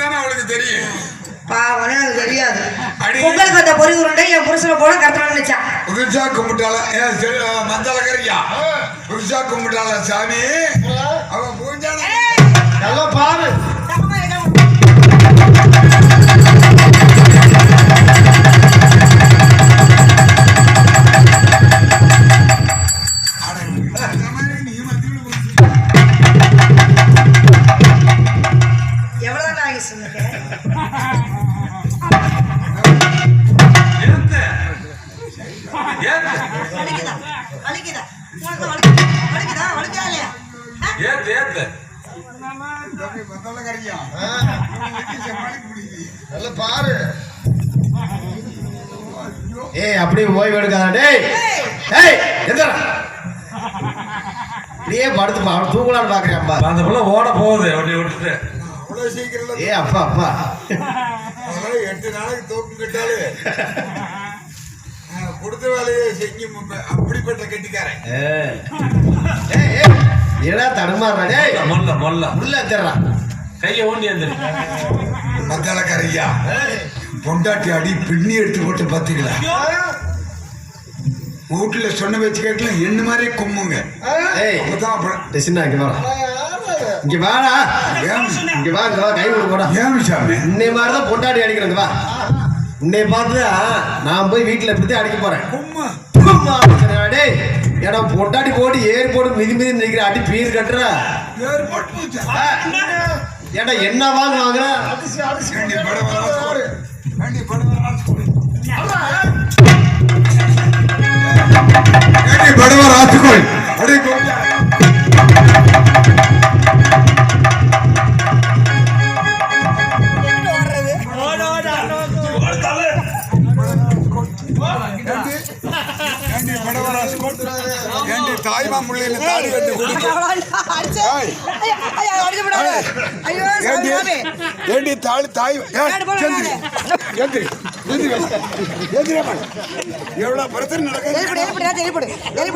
தானே தெரியும். பாவனே அது தெரியாது. பொங்கல் வந்த பொறி உருண்டை என் புருஷனை போல கட்டணும் நினைச்சா. புதுசா கும்பிட்டால மஞ்சள் கறியா? புதுசா கும்பிட்டால சாமி? அவன் பூஞ்சான நல்லா பாரு. நல்லா பாரு. ஏய் அப்படியே ஓய்வு எடுக்காத. டேய் ஏய், ஏய் எந்திரா. அப்படியே படுத்து பா அவன் தூங்கலான்னு பாக்குறேன்ப்பா அந்த புள்ள ஓட போகுது அப்படி விட்டுட்டு. அவ்வளவு சீக்கிரம் ஏ அப்பா அப்பா. எட்டு நாளைக்கு தூக்கு கட்டாலு கொடுத்த வேலையை செஞ்சு அப்படிப்பட்ட கெட்டிக்காரன். ஏடா தடுமாறுறா? டேய் மொல்ல மொல்ல. உள்ள எத்திரா கையை ஊண்டி எந்திரி. மத்தாள கரையா பொண்டாட்டி அடி பின்னி எடுத்து போட்டு பாத்தீங்களா வீட்டுல சொன்ன வச்சு கேட்கல என்ன மாதிரி கும்முங்க. ஏய் அப்பதான் அப்புறம் டேய், சின்ன இங்க வாடா. இங்க வா இங்க வா கை விடு போடா. ஏன் சாமி? உன்னை மாதிரி தான் பொண்டாடி அடிக்கிறேங்க வா. உன்னை பார்த்து நான் போய் வீட்டுல இப்படித்தான் அடிக்க போறேன். கும்மு. அம்மா, டேய் ஏடா பொண்டாடி போட்டு ஏறி போட்டு மிதி மிதி நிக்கிற அடி பீர் கட்டுற? ஏடா என்ன வாங்க வாங்குற அடிச்சு அடிச்சு ராசுகோடு? ஏண்டி படவ தாய்மா முள்ளையில தாடி கட்டி குடிக்க ஏண்டி. ஏண்டி தாய் எந்திரி. எந்திரி. பிரச்சனை நடக்குது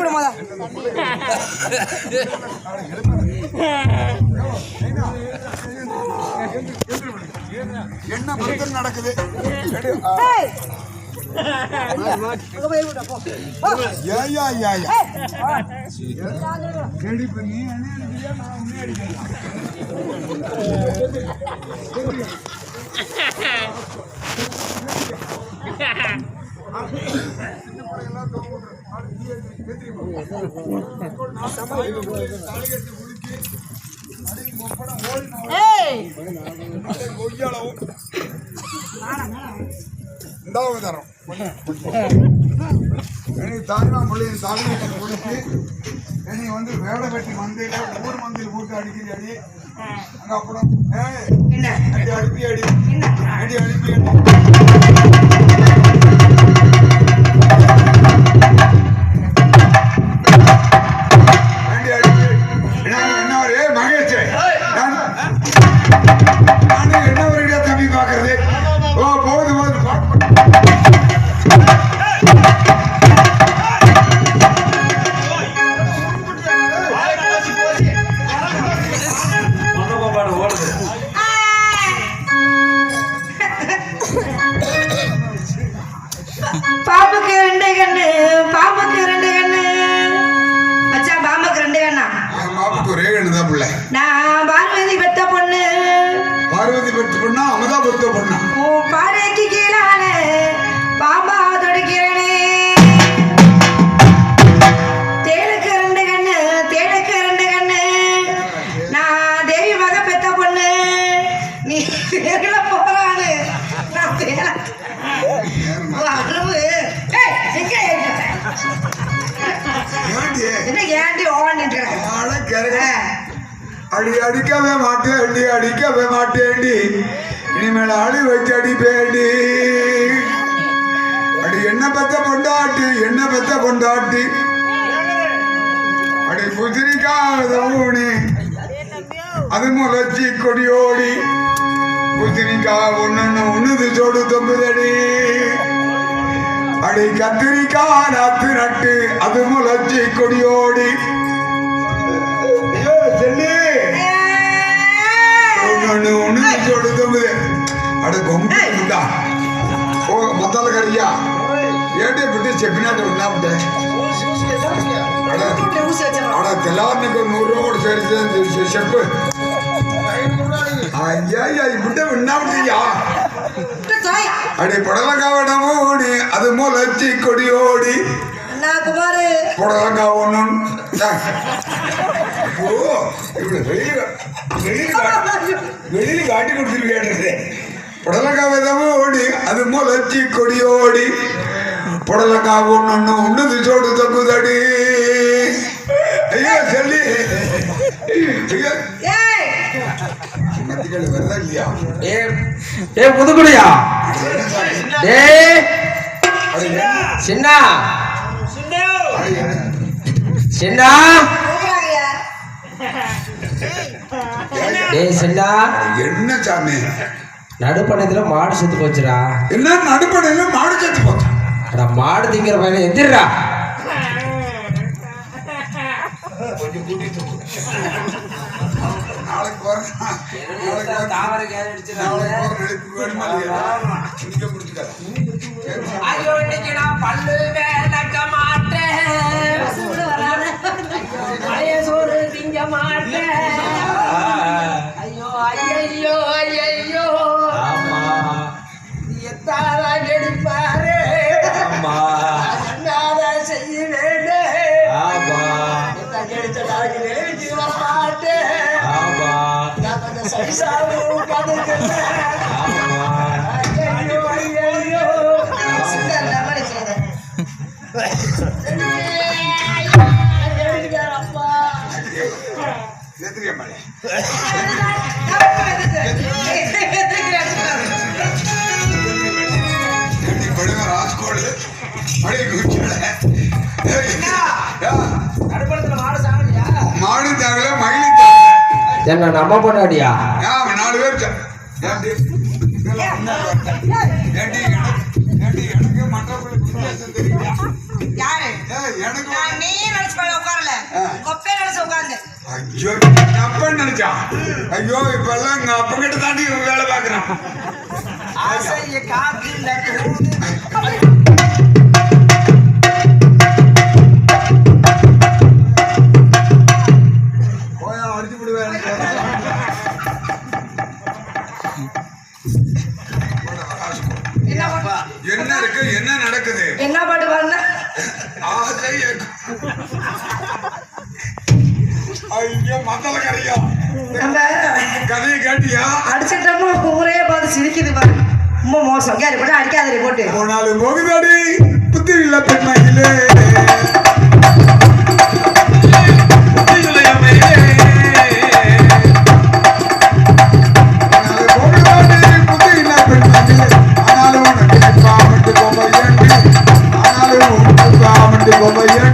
மொத. என்ன பிரச்சனை நடக்குது எடு. ஏய். அங்க போய் எலிப்படு, போ. போ. ஏய்யா, ஐயா, ஐயா. ஏய். ஏடி, இப்ப நீ என்ன அடிக்கிறியா, நான் உன்னை அடிக்கிறேன். ஏய். கொய்யாளவும். இந்தாவு தரோம். இனி தாய்மா பிள்ளையின் தாலியை கொடுத்து இனி வந்து வேலை வெட்டி மந்தையில ஊர் மந்தையில் போட்டு அடிக்கிறீ அடி அங்க அப்புறம் அடி அடிப்பி அடி. அடி அடிப்பி அடி அடி. இருக்க அடி அடிக்கவே மாட்டேன்டி அடிக்கவே மாட்டேன்டி. இனிமேல் அடி வச்சு அடிப்பேடி அடி என்ன பத்த பொண்டாட்டி என்ன பத்த பொண்டாட்டி. அடி புதிரிக்காத ஊனி. அது முளைச்சி கொடியோடி. புதிரிக்கா ஒண்ணு உண்ணுது சோடு தொம்புதடி அடி கத்திரிக்கா நத்து நட்டு அது முளைச்சி கொடியோடி. చెల్లి చూడు తొమ్మిది అడ గొంగుందా ఓ మొదలు కడిగా ఏంటి బిడ్డ చెప్పినట్టు ఉన్నామంటే ఆడ తెల్లవారి నూరు రూపాయలు చేరితే చెప్పు అయ్యా బిడ్డ ఉన్నామంటయ్యా అడి పొడల కావడము అది మూలొచ్చి కొడి ఓడి పొడల కావను வெளியில வெளியில காட்டி- வெளியில காட்டி கொடுத்துருக்கேன் புடலங்கா விதமா ஓடி அது முளைச்சி கொடியோடி புடலங்கா ஒண்ணு உன்னது சோடு தக்குதடி ஐயா சொல்லி ஏ புதுக்குடியா ஏ? சின்ன? சின்ன. ஏய் சின்ன என்ன சாமி? நடுப்பணத்துல மாடு செத்து போச்சுடா. என்ன நடுப்படையில மாடு செத்து போச்சு? அட மாடு திங்கிற பையன் எந்திரா நாளைக்கு போறேன். கெடுத்த நாளைக்கு வெளியே வர மாட்டேன் ஆமா. நான் ஐயோ ஐயோ சின்ன லெமன் போய் உட்காரல. கொப்பையை நினைச்சு உட்கார்ந்து. ஐயோ அப்ப நினைச்சா? ஐயோ இப்ப எல்லாம் எங்க அப்ப கிட்ட தாண்டி வேலை பாக்குறான் ஆசைய காத்துல ஆசை ஐயோ மத்தல கரையா கதையை கேட்டியா? அடிச்சிட்டோம்னா ஊரே பார்த்து சிரிக்குது பாரு. ரொம்ப மோசம். கேரி போட்டு அடிக்காதடி போட்டு. போனாலும் போகுதாடி? புத்தி இல்ல பெண்மையிலே. உனக்கு பாமட்டு